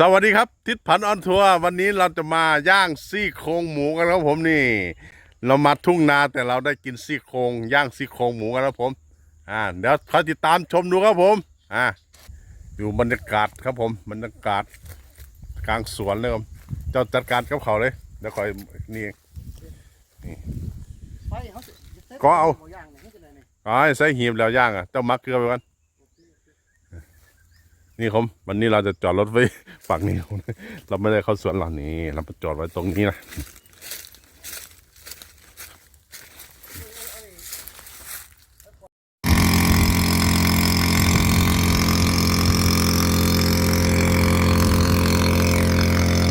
สวัสดีครับ ทิศพันธ์ออนทัวร์วันนี้เราจะมาย่างซี่โครงหมูกันครับผมนี่ เรามาทุ่งนาแต่เราได้กินซี่โครงย่างซี่โครงหมูกันครับผม อ่าเดี๋ยวคอยติดตามชมดูครับผมอ่าอยู่บรรยากาศครับผมบรรยากาศกลางสวนเลยครับเจ้าจัดการกับเขาเลยเดี๋ยวคอยนี่ไปเขาสิก็เอาหมูย่างเนี่ยให้กันเลยนี่อ๋อใส่หีบแล้วย่างอะเจ้ามักเกลือไปกัน นี่ผมวันนี้เราจะจอดรถไว้ฝั่งนี้ เราไม่ได้เข้าสวนหลังนี้ เราไปจอดไว้ตรงนี้นะ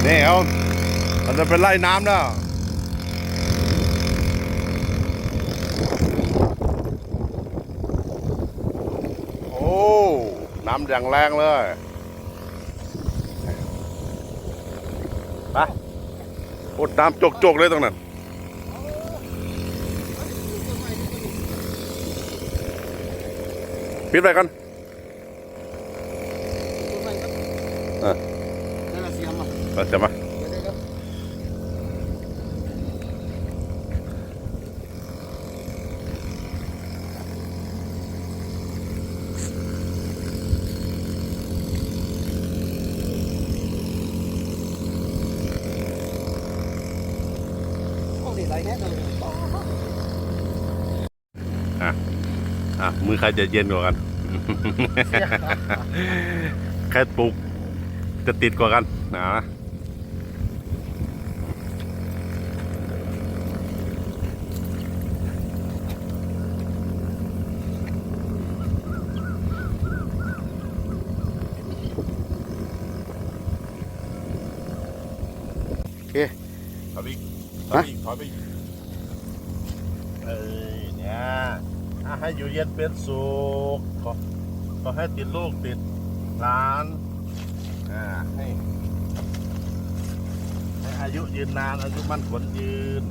นี่เอาเราจะไปไล่น้ำแล้ว โอ้ น้ำอย่างแรงเลยไปโอ้น้ำจกๆเลยตรงนั้นปิดไปกันเออนั่นน่ะเสียงอะเราจะมาเดี๋ยวเดี๋ยวเดี๋ยวโอ้ดีไรแน่เลย อะ มือ ใครจะเย็นกว่ากัน ใครปลุกจะติดกว่ากันนะโอเคถอยไปอีกถอยไปอีกถอยไปอีกเอ้ยเนี่ยอะ ให้อยู่เย็นเป็นสุขขอขอให้ติดลูกติดหลานอ่าให้ให้อายุยืนนานอายุมั่นขวัญยืน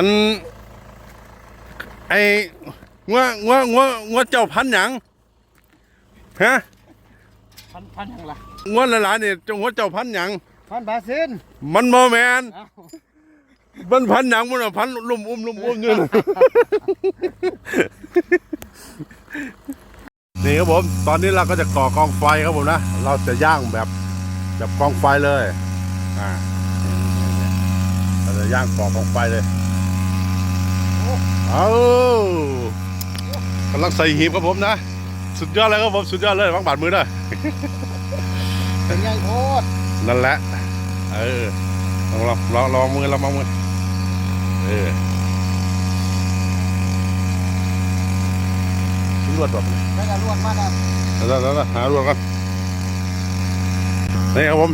อันไอ้งัวงัวงัวงัวเจ้าพันธุ์หยังฮะพันพันยังล่ะงัวหลายๆนี่เจ้างัวเจ้าพันธุ์หยังพันบาซินมันบ่แมนเอ้ามันพันธุ์หยังมันอะพันธุ์ลุ่มอุ้มลุ่มอุ้มอยู่นะ นี่ครับผมตอนนี้เราก็จะก่อกองไฟครับผมนะ เราจะย่างแบบแบบกองไฟเลยอ่าเราจะย่างก่อกองไฟเลย เอากำลังใส่หีบครับผมนะ สุดยอดเลยครับผมสุดยอดเลยวางบาดมือด้วยเป็นไงโคตรนั่นแหละ เออลองลองลองลองมือลองมือเออรวดแบบแล้วก็รวดมาแล้วแล้วแล้วแล้วหารวดกันนี่ครับผม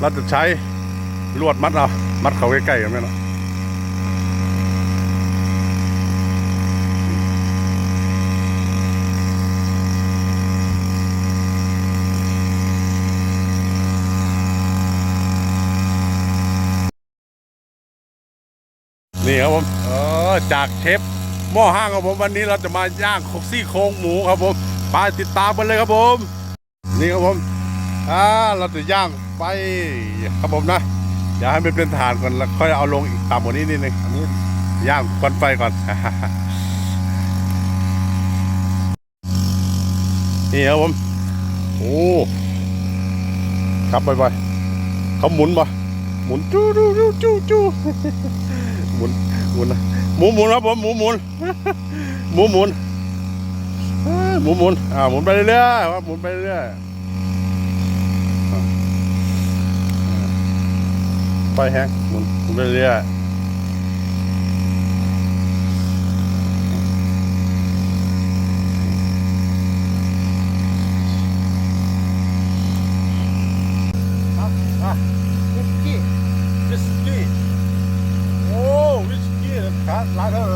เราจะใช้ลวดมัดเอา มัดเขาใกล้ๆกันไหมเนาะ นี่ครับผมเออจากเชฟหม้อห้างครับผมวันนี้เราจะมาย่างซี่โครงหมูครับผมไปติดตามกันเลยครับผม นี่ครับผมอ่าเราจะย่างไปครับผมนะอย่าให้มันเป็นฐานก่อนแล้วค่อยเอาลงอีกต่ำกว่านี้นิดนึงอันนี้ย่างควันไฟก่อนนี่ครับผมโอ้ขับบ่อยๆเขาหมุนบ่หมุนจู้จู้จู้จู้จู้ หมุนหมุนหมูหมุนครับผมหมูหมุนหมูหมุนหมูหมุนอ่าหมุนไปเรื่อยๆครับหมุนไปเรื่อยไฟแห้งหมุนหมุนไปเรื่อยๆอะอะ วิสกี้ วิสกี้โอ้วิส กี้ขาดลาเธอ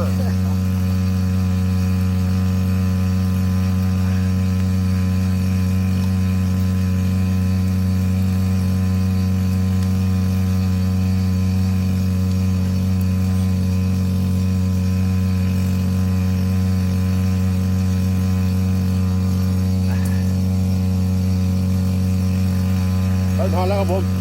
ไปทอนแล้วครับผม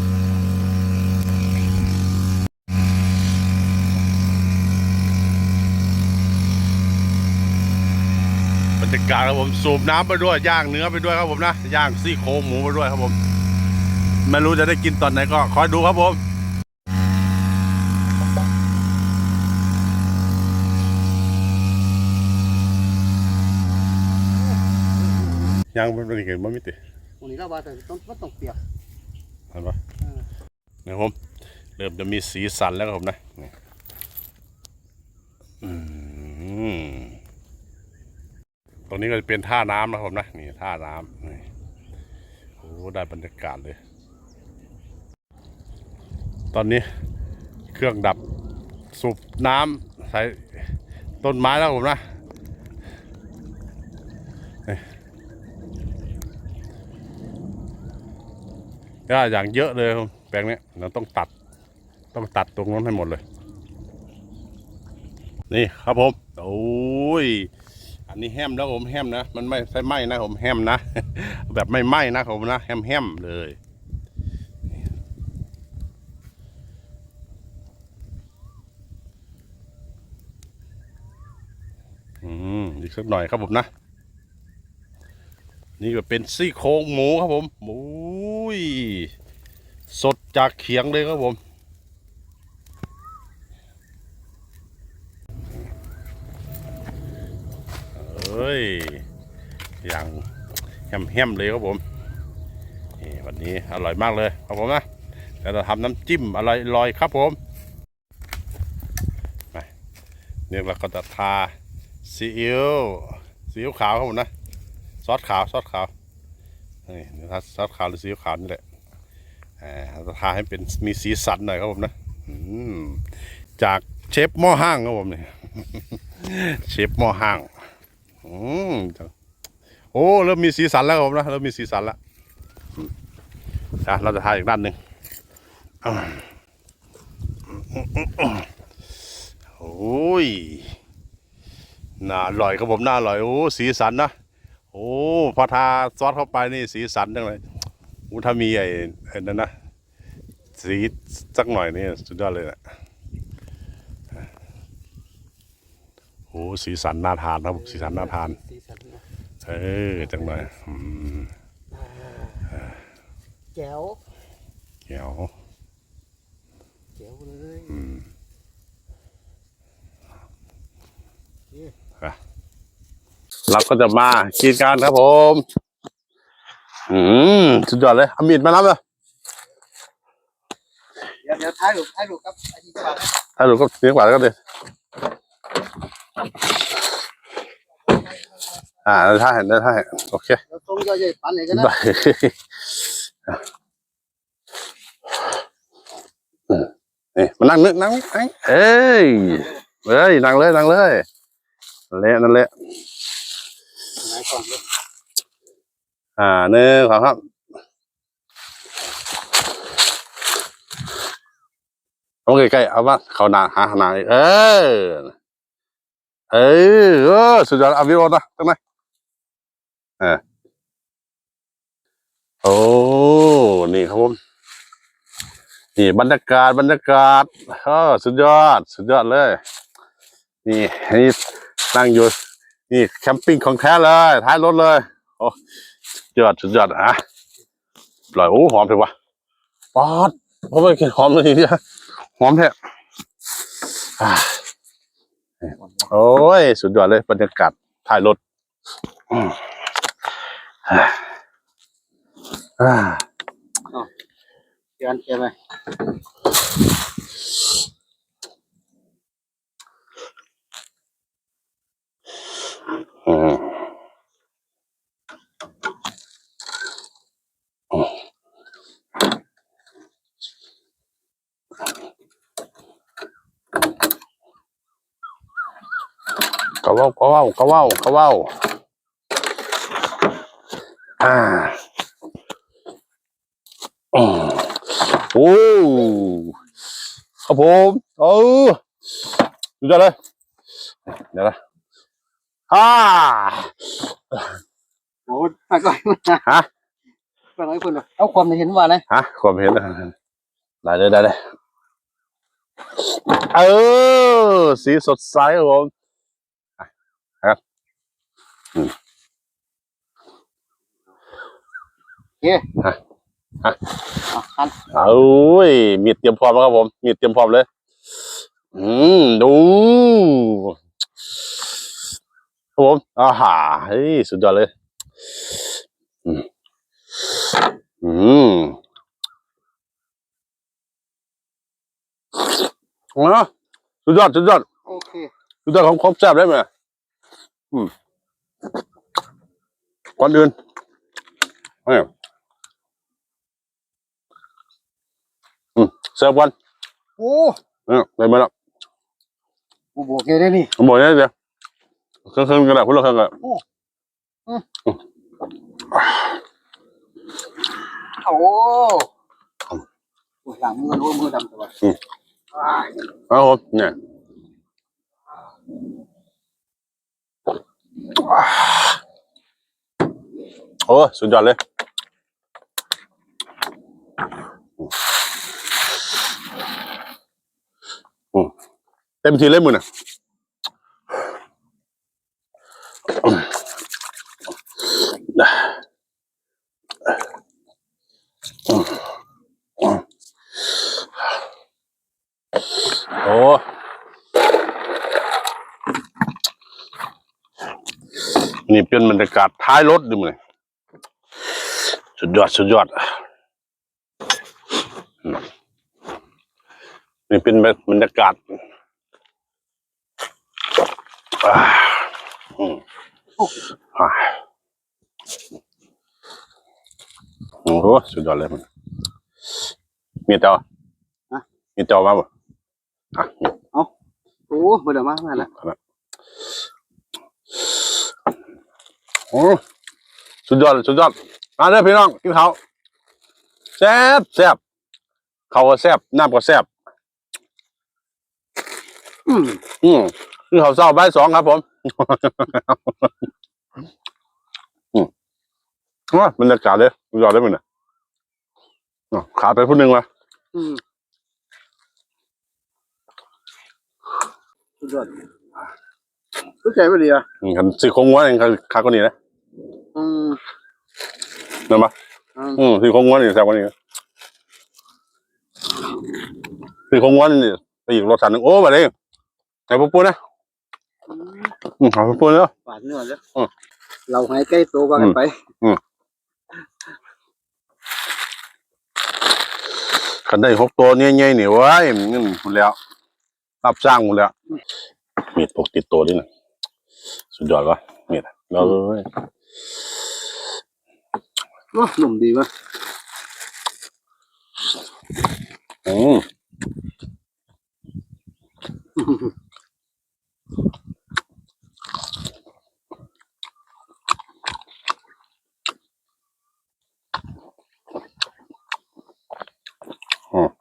รรยากาศครับผมสูบน้ำไปด้วยย่างเนื้อไปด้วยครับผมนะย่างซี่โครงหมูไปด้วยครับผมไม่รู้จะได้กินตอนไหนก็คอยดูครับผมย่างมันเป็นยังไงมันไม่ติดวันนี้เราว่าแต่ต้องมันต้องเปียกเห็นปะเออนะครับผมเริ่มจะมีสีสันแล้วครับผมนะนี่อืม ตรงนี้ก็จะเป็นท่าน้ำนะครับผมนะนี่ท่าน้ำนี่โอ้ได้บรรยากาศเลย ตอนนี้เครื่องดับสูบน้ำใส่ต้นไม้แล้วครับผมนะนี่หญ้าอย่างเยอะเลยครับแปลงนี้เราต้องตัด ต้องตัดตรงนั้นให้หมดเลย นี่ครับผม โอ้ย นนี้แฮมแล้วผมแฮมนะ มันไม่ใช่ไหมนะผมแฮมนะ แบบไม่ไหมนะผมนะแฮมแฮมเลยอืมอีกสักหน่อยครับผมนะ นี่ก็เป็นซี่โครงหมูครับผมหมูยสดจากเขียงเลยครับผม เอ้ย อย่างแฮมๆเลยครับผมนี่วันนี้อร่อยมากเลยครับผมนะแต่เราทำน้ำจิ้มอร่อยลอยครับผมเนี่ยเราก็จะทาซีอิ๊วซีอิ๊วขาวครับผมนะซอสขาวซอสขาวนี่ซอสขาวหรือซีอิ๊วขาวนี่แหละอ่าเราทาให้เป็นมีสีสันหน่อยครับผมนะจากเชฟหม้อห้างครับผมเนี่ยเชฟหม้อห้าง อืมโอ้เริ่มมีสีสันแล้วครับนะเริ่มมีสีสันแล้วอะเราจะทาอีกด้านหนึ่งโอ้ยน่าอร่อยครับผมน่าอร่อยโอ้สีสันนะโอ้พอทาซอสเข้าไปนี่สีสันจังเลยโอ้ถ้ามีไอ้ไอ้นั่นนะสีสักหน่อยนี่สุดยอดเลยนะ อ้สีสันน่าทานครับสีสันน่าทาน สีสันนะเออจังหน่อยอืมแจ๋วเขียวแจ๋วเลยอืมเราก็จะมากินกันครับผม อืมสุดยอดเลยเอามีดมารับเลยเดี๋ยวเดี๋ยวท้ายรูปท้ายรูปครับอาชีพบาทถ้าหนูก็เสียงกว่าก็เลย อ่าได้ท่าเห็นได้ท่าเห็นโอเคเดี๋ยวตรงย่อยๆปันไหนกันนะได้นี่มานั่งนึกนั่งนั่งเอ้ยเอ้ยนั่งเลยนั่งเลยนั่นแหละนั่นแหละไหนก่อนเลยอ่าหนึ่งสองครับเอาใกล้ๆเอามาเข้าหนาหาหนาอีกเออ เออเออสุดยอดอาวิวนะตรงไหนเออโอ้นี่ครับผมนี่บรรยากาศบรรยากาศเออสุดยอด สุดยอดเลย นี่นี่นั่งอยู่นี่แคมปิ้งของแท้เลยท้ายรถเลยโอ้ยอดสุดยอดอะปล่อยโอ้หอมเถอะวะป๊อดผมไม่กินหอมเลยทีเดียวหอมแท้อ่ โอ้ย สุดยอดเลยบรรยากาศท้ายรถอืมอ่าอ่าเดี๋ยวอันเก็บไปอืม กะเว้ากะเว้ากะเว้ากะเว้าอ่าอืมโอ้ครับผมเออดูจังเลยเดี๋ยวนะอ่าโอ้ไปก่อนฮะไปก่อนคุณเอาความในเห็นว่านะฮะความเห็นนะได้เลยได้เลยเออสีสดใสครับผมอะครับ อืมอะคันเอายมีดเตรียมพร้อมแล้วครับผม มีดเตรียมพร้อมเลย อืม ดูครับผมอ่าฮะเฮ้ย สุดยอดเลย อืม อืมอะสุดยอด สุดยอด โอเคดูแต่ของครบแซ่บได้ไหมอืม ก่อนอื่นเอ้ยอืมเสิร์ฟก่อนโอ้เออได้ไหมล่ะกูบอกแกได้นี่ผมบอกเนี่ยเดี๋ยวเครื่องเครื่องกันแหละคุณละเครื่องกันโอ้โหหลังมือรู้มือดำตัวเอาผมเนี่ย โอ้สุดยอดเลยอืมเต็มทีเลยมึงน่ะโอ้นี่เป็นบรรยากาศท้ายรถดิมึง สุดยอด สุดยอดอืมนี่เป็นบรรยากาศอ่าอืมอ่าโอ้โหสุดยอดเลยมัน มีเตามีเตามาบ่อะมีโอ้มือดำมากแล้วโอ้สุดยอดเลยสุดยอด มาเด้อพี่น้องกินข้าวแซ่บแซ่บข้าวก็แซ่บน้ำก็แซ่บอืมอืมคือเขาวเศร้าบ่ายสองครับผมอืมว้าบรรยากาศเลยยอดเลยมึงน่ะอ๋อขาดไปผู้หนึ่งวะอืมสุดยอดรู้ใจไม่ดีอะอืมกันสี่โครงวัวเองขาดคนนี้นะอืม เห็นปะอืมอืมสี่โครงวัวนี่แซ่บกว่านี้นะสี่โครงวัวนี่ไปอีกรสชาติหนึ่งโอ้มาเลยไอ้ปุ๊บปุ๊บนะอืมเอาปุ๊บปุ๊บเนาะหวานเนื้อเลยอืมเราให้ใกล้ตัวว่ากันไปขันได้หกตัวเนี่ยใหญ่ๆนี่เว้ยมันหมดแล้วรับสร้างหมดแล้วมีดพกติดตัวด้วยนะสุดยอดวะมีดอะเราเลย ว้าหนุ่มดีวะโอ้อ๋อ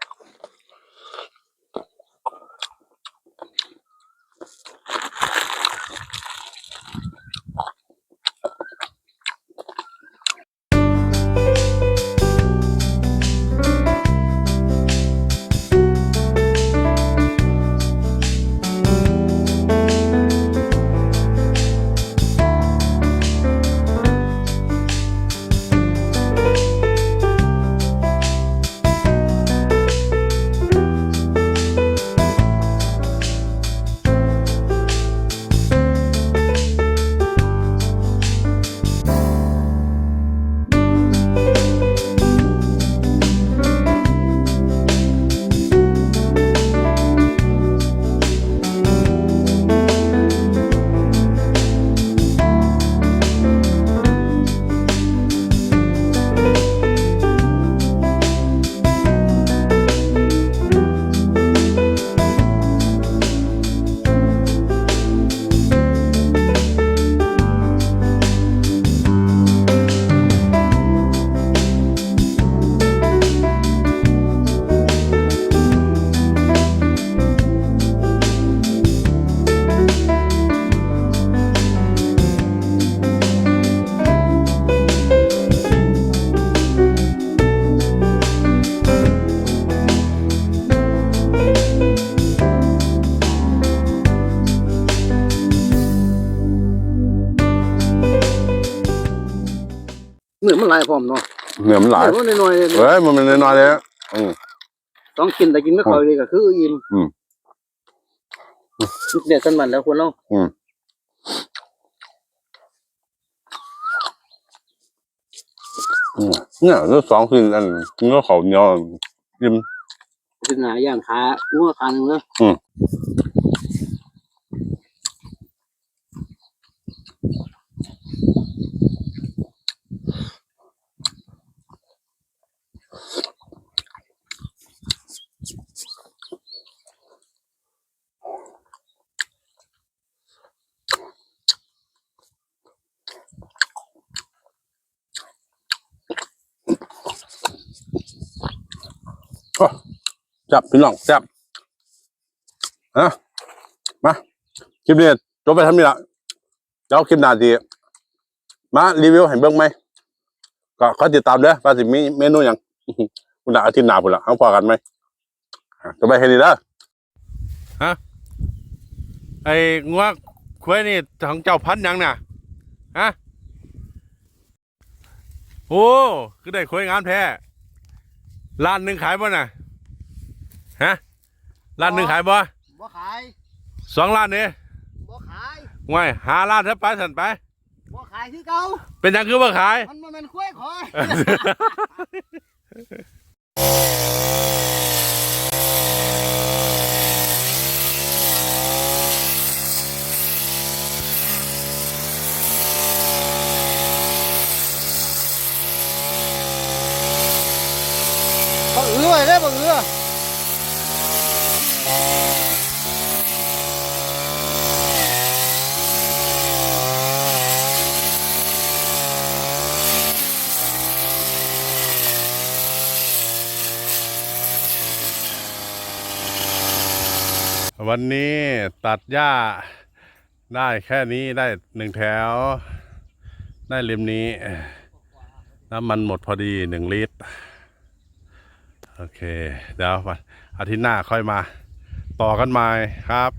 ายพร้อมเนาะเหนือมันหลายเนื้อมันน้อยๆเลยเฮ้ยมันมันน้อยๆเลยอะอืมต้องกินแต่กินไม่ค่อยเลยก็คืออิ่มอืมเด็ดสันมันแล้วคนเราอืมอืมเนี่ยแล้วสองคืออันเนื้อเขาเหนียวยิ้มถึงหาย่างขางัวขาหนึ่งเลยอืม จับพี่น้องจับอะมาคลิปนี้จบไปทำนี่ละเดี๋ยวคลิปหน้าทีมารีวิวให้เบิ่งไหมก็ขอติดตามเด้อว่าสิมีเมนูหยังคุณอาทิตย์หน้าพุ่นละเอาพอกันไหมจะไปเฮ็ดดีเด้อฮะไอ้งัวควายนี่ของเจ้าพันยังน่ะฮะโอ้คือได้ควายงามแท้ ล้านหนึ่งขายบ่น่ะฮะล้านหนึ่งขายบ่บ่ขายสองล้านนี่บ่ขายง่ายหาล้านเถอะไปสันไปบ่ขายที่เก่าเป็นหยังคือบ่ขาย มันบ่แมันคุ้ยคอย บังเอือเลยบังเอือวันนี้ตัดหญ้าได้แค่นี้ได้หนึ่งแถว ได้เล่มนี้ น้ำมันหมดพอดีหนึ่งลิตร โอเค เดี๋ยววันอาทิตย์หน้าค่อยมา ต่อกันใหม่ครับ